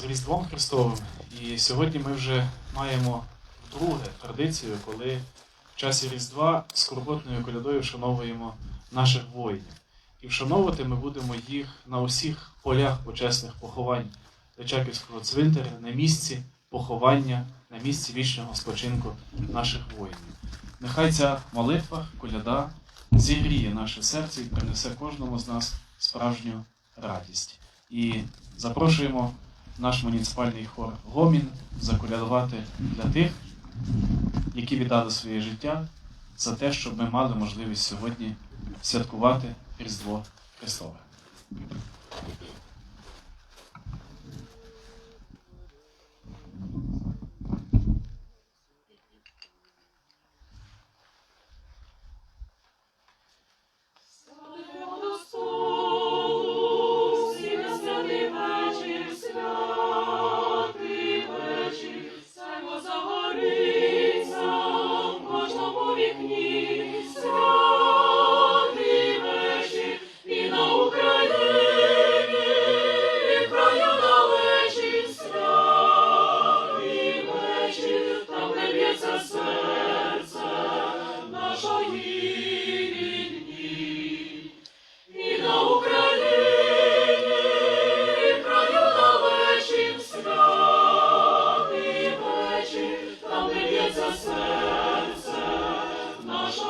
з Різдвом Христовим. І сьогодні ми вже маємо вдруге традицію, коли в часі Різдва скорботною колядою вшановуємо наших воїнів. І вшановувати ми будемо їх на усіх полях почесних поховань Личаківського цвинтаря, на місці поховання, на місці вічного спочинку наших воїнів. Нехай ця молитва, коляда зігріє наше серце і принесе кожному з нас справжню радість. І запрошуємо наш муніципальний хор Гомін заколядувати для тих, які віддали своє життя за те, щоб ми мали можливість сьогодні святкувати Різдво Христове.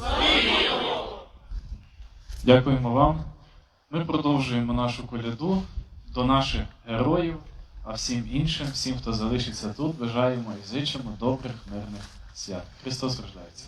народився. Його! Дякуємо вам. Ми продовжуємо нашу коляду до наших героїв, а всім іншим, всім, хто залишиться тут, бажаємо і зичимо добрих, мирних свят. Христос рождається.